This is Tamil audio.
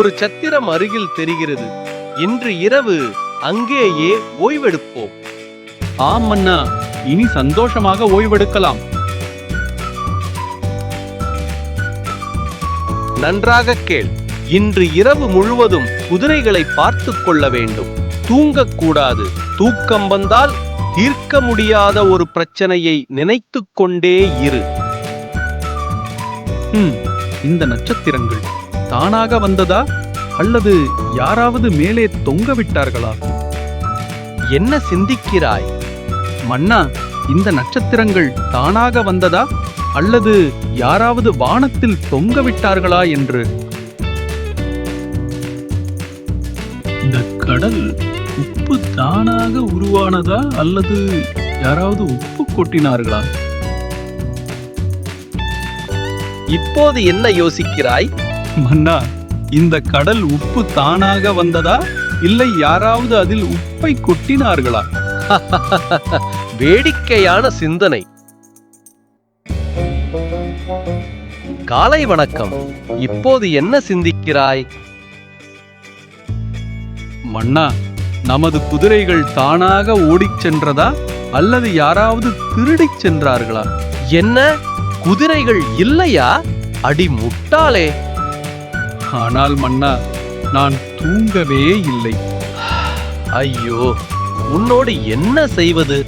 ஒரு சத்திரம் அருகில் தெரிகிறது. இன்று இரவு அங்கேயே ஓய்வெடுப்போம். ஆம் மன்னா. இனி சந்தோஷமாக ஓய்வெடுக்கலாம். நன்றாக கேள். இன்று இரவு முழுவதும் குதிரைகளை பார்த்து கொள்ள வேண்டும். தூங்கக்கூடாது தூக்கம் வந்தால் தீர்க்க முடியாத ஒரு பிரச்சனையை நினைத்துக் கொண்டே இரு. இந்த நட்சத்திரங்கள். தானாக வந்ததா? அல்லது யாராவது மேலே தொங்க விட்டார்களா? என்ன சிந்திக்கிறாய்? மன்னா இந்த நட்சத்திரங்கள் தானாக வந்ததா? அல்லது யாராவது வானத்தில் தொங்க விட்டார்களா என்று? இந்த கடல் உப்பு தானாக உருவானதா? அல்லது யாராவது உப்பு கொட்டினார்களா? இப்போது என்ன யோசிக்கிறாய்? மன்னா இந்த கடல் உப்பு தானாக வந்ததா? இல்லை யாராவது அதில் உப்பை கொட்டினார்களா? வேடிக்கையான சிந்தனை. காலை வணக்கம். இப்போது என்ன சிந்திக்கிறாய்? மன்னா நமது குதிரைகள் தானாக ஓடிச் சென்றதா? அல்லது யாராவது திருடிச் சென்றார்களா? என்ன? குதிரைகள் இல்லையா? அடி முட்டாளே. ஆனால் மன்னா நான் தூங்கவே இல்லை. ஐயோ உன்னோடு என்ன செய்வது?